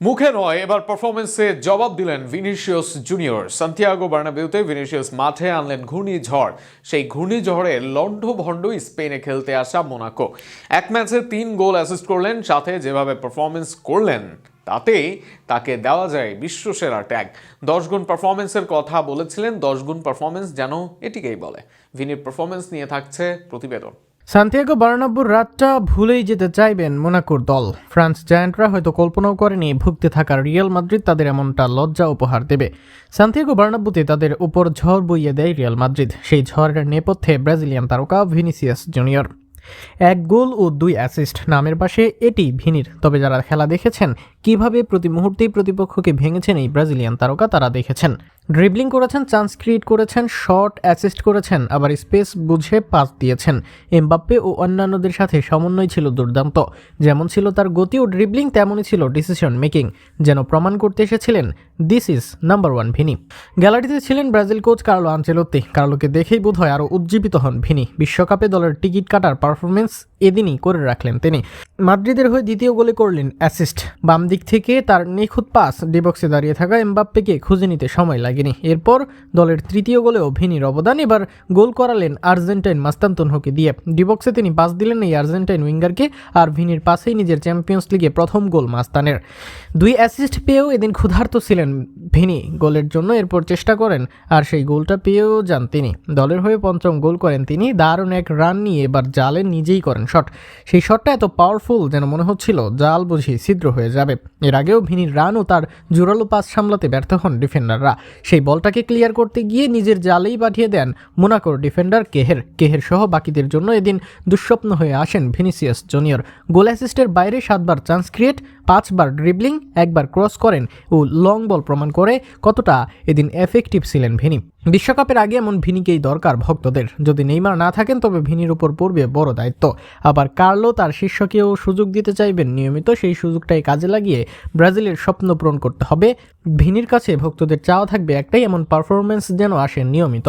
মুখে নয়, এবার পারফরমেন্সে জবাব দিলেন ভিনিসিয়াস জুনিয়র। সান্তিয়াগো বার্নাবেউতে ভিনিসিয়াস মাঠে আনলেন ঘূর্ণিঝড়। সেই ঘূর্ণিঝড়ে লণ্ডভণ্ড স্পেনে খেলতে আসা মোনাকো। এক ম্যাচে তিন গোল অ্যাসিস্ট করলেন, সাথে যেভাবে পারফরমেন্স করলেন, তাতেই তাকে দেওয়া যায় বিশ্বসেরা ট্যাগ দশ গুণ পারফরমেন্সের কথা বলেছিলেন, দশ গুণ পারফরমেন্স যেন এটিকেই বলে। ভিনির পারফরমেন্স নিয়ে থাকছে প্রতিবেদন। সান্তিয়াগো বার্নাব্বুর রাতটা ভুলেই যেতে চাইবেন মোনাকোর দল। ফ্রান্স জায়ান্টরা হয়তো কল্পনাও করেনি ভুগতে থাকা রিয়াল মাদ্রিদ তাদের এমনটা লজ্জা উপহার দেবে। সান্তিয়াগো বার্নাব্বুতে তাদের উপর ঝড় বইয়ে দেয় রিয়াল মাদ্রিদ। সেই ঝড়ের নেপথ্যে ব্রাজিলিয়ান তারকা ভিনিসিয়াস জুনিয়র। এক গোল ও দুই অ্যাসিস্ট নামের পাশে এটি ভিনির। তবে যারা খেলা দেখেছেন কীভাবে প্রতি মুহূর্তেই প্রতিপক্ষকে ভেঙেছেন এই ব্রাজিলিয়ান তারকা তারা দেখেছেন। ড্রিবলিং করেছেন চান্স ক্রিয়েট করেছেন শট অ্যাসিস্ট করেছেন, আবার স্পেস বুঝে পাস দিয়েছেন। এমবাপ্পে ও অন্যান্যদের সাথে সমন্বয় ছিল দুর্দান্ত। যেমন ছিল তার গতি ও ড্রিবলিং তেমনই ছিল ডিসিশন মেকিং যেন প্রমাণ করতে এসেছিলেন this is number one Vini. গ্যালারিতে ছিলেন ব্রাজিল কোচ কার্লো আঞ্চেলত্তি কার্লোকে দেখেই বোধ হয় আরও উজ্জীবিত হন ভিনি। বিশ্বকাপে দলের টিকিট কাটার পারফরমেন্স এদিনই করে রাখলেন তিনি। মাদ্রিদের হয়ে দ্বিতীয় গোলে করলেন অ্যাসিস্ট বাম দিক থেকে তার নিখুঁত পাস ডিবক্সে দাঁড়িয়ে থাকা এমবাপ্পেকে খুঁজে নিতে সময় লাগেনি। এরপর দলের তৃতীয় গোলেও ভিনির অবদান এবার গোল করালেন আর্জেন্টাইন মাস্তান্তনহকে দিয়ে ডিবক্সে তিনি পাস দিলেন এই আর্জেন্টাইন উইঙ্গারকে, আর ভিনির পাশেই নিজের চ্যাম্পিয়ন্স লিগে প্রথম গোল মাস্তানের। দুই অ্যাসিস্ট পেয়েও এদিন ক্ষুধার্ত ছিলেন ভিনি গোলের জন্য, এরপর চেষ্টা করেন, আর সেই গোলটা পেয়েও যান তিনি। দলের হয়ে পঞ্চম গোল করেন তিনি। দারুণ এক রান নিয়ে এবার জালে নিজেই করেন শট। সেই শটটা এত পাওয়ারফুল যেন মনে হচ্ছিল জাল বুঝি ছিদ্র হয়ে যাবে। এর আগেও ভিনির রান ও তার জোরালো পাস সামলাতে ব্যর্থ হন ডিফেন্ডাররা সেই বলটাকে ক্লিয়ার করতে গিয়ে নিজের জালেই পাঠিয়ে দেন মোনাকোর ডিফেন্ডার কেহের। কেহের সহ বাকিদের জন্য এদিন দুঃস্বপ্ন হয়ে আসেন ভিনিসিয়াস জুনিয়র গোল অ্যাসিস্টের বাইরে সাতবার চান্স ক্রিয়েট পাঁচবার ড্রিবলিং একবার ক্রস করেন ও লং বল প্রমাণ করে কতটা এদিন এফেক্টিভ ছিলেন ভিনি। বিশ্বকাপের আগে এমন ভিনিকেই দরকার ভক্তদের। যদি নেইমার না থাকেন, তবে ভিনির উপর পড়বে বড় দায়িত্ব। আবার কার্লো তার শিষ্যকেও সুযোগ দিতে চাইবেন। নিয়মিত সেই সুযোগটাই কাজে লাগিয়ে ব্রাজিলের স্বপ্ন পূরণ করতে হবে। ভিনির কাছে ভক্তদের চাওয়া থাকবে একটাই, এমন পারফরমেন্স যেন আসে নিয়মিত।